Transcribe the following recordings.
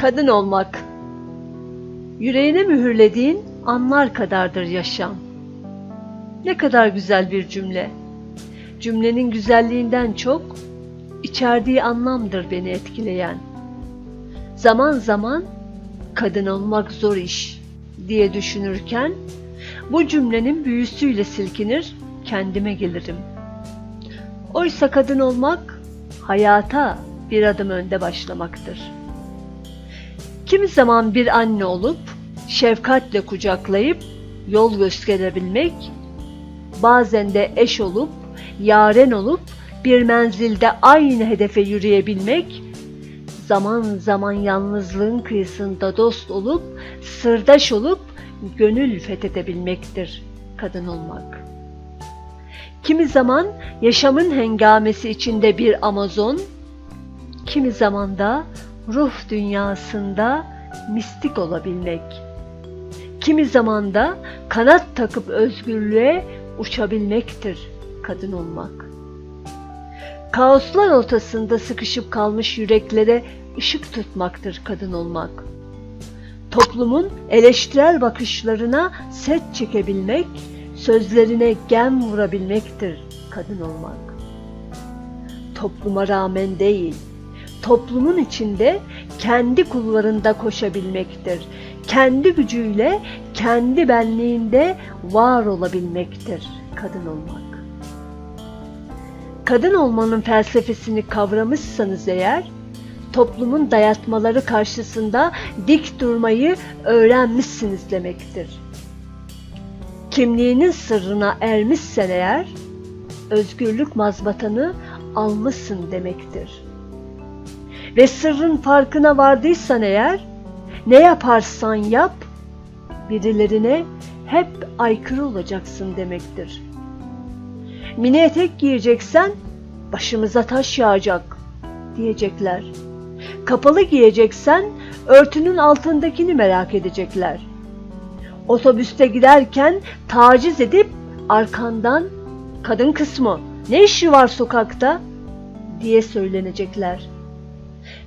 Kadın olmak. Yüreğine mühürlediğin anlar kadardır yaşam. Ne kadar güzel bir cümle. Cümlenin güzelliğinden çok içerdiği anlamdır beni etkileyen. Zaman zaman kadın olmak zor iş diye düşünürken bu cümlenin büyüsüyle silkinir, kendime gelirim. Oysa kadın olmak hayata bir adım önde başlamaktır. Kimi zaman bir anne olup şefkatle kucaklayıp yol gösterebilmek, bazen de eş olup yaren olup bir menzilde aynı hedefe yürüyebilmek, zaman zaman yalnızlığın kıyısında dost olup sırdaş olup gönül fethedebilmektir kadın olmak. Kimi zaman yaşamın hengamesi içinde bir Amazon, kimi zaman da ruh dünyasında mistik olabilmek. Kimi zaman da kanat takıp özgürlüğe uçabilmektir kadın olmak. Kaoslar ortasında sıkışıp kalmış yüreklere ışık tutmaktır kadın olmak. Toplumun eleştirel bakışlarına set çekebilmek, sözlerine gem vurabilmektir kadın olmak. Topluma rağmen değil, toplumun içinde kendi kullarında koşabilmektir. Kendi gücüyle, kendi benliğinde var olabilmektir kadın olmak. Kadın olmanın felsefesini kavramışsanız eğer, toplumun dayatmaları karşısında dik durmayı öğrenmişsiniz demektir. Kimliğinin sırrına ermişsen eğer, özgürlük mazbatanı almışsın demektir. Ve sırrın farkına vardıysan eğer, ne yaparsan yap, birilerine hep aykırı olacaksın demektir. Mini etek giyeceksen, başımıza taş yağacak diyecekler. Kapalı giyeceksen, örtünün altındakini merak edecekler. Otobüste giderken taciz edip arkandan kadın kısmı ne işi var sokakta diye söylenecekler.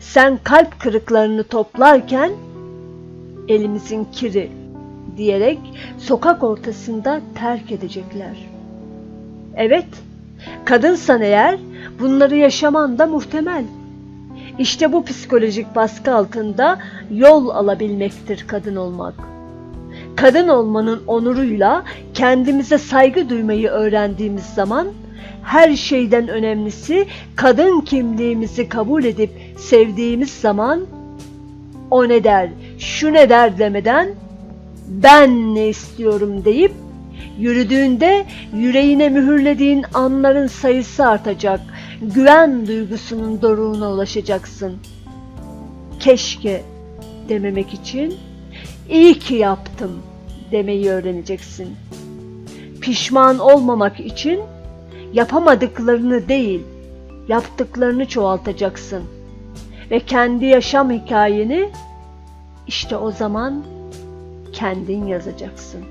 Sen kalp kırıklarını toplarken elimizin kiri diyerek sokak ortasında terk edecekler. Evet, kadınsan eğer bunları yaşaman da muhtemel. İşte bu psikolojik baskı altında yol alabilmektir kadın olmak. Kadın olmanın onuruyla kendimize saygı duymayı öğrendiğimiz zaman her şeyden önemlisi kadın kimliğimizi kabul edip sevdiğimiz zaman o ne der, şu ne der demeden ben ne istiyorum deyip yürüdüğünde yüreğine mühürlediğin anların sayısı artacak. Güven duygusunun doruğuna ulaşacaksın. Keşke dememek için iyi ki yaptım demeyi öğreneceksin. Pişman olmamak için yapamadıklarını değil, yaptıklarını çoğaltacaksın. Ve kendi yaşam hikayeni işte o zaman kendin yazacaksın.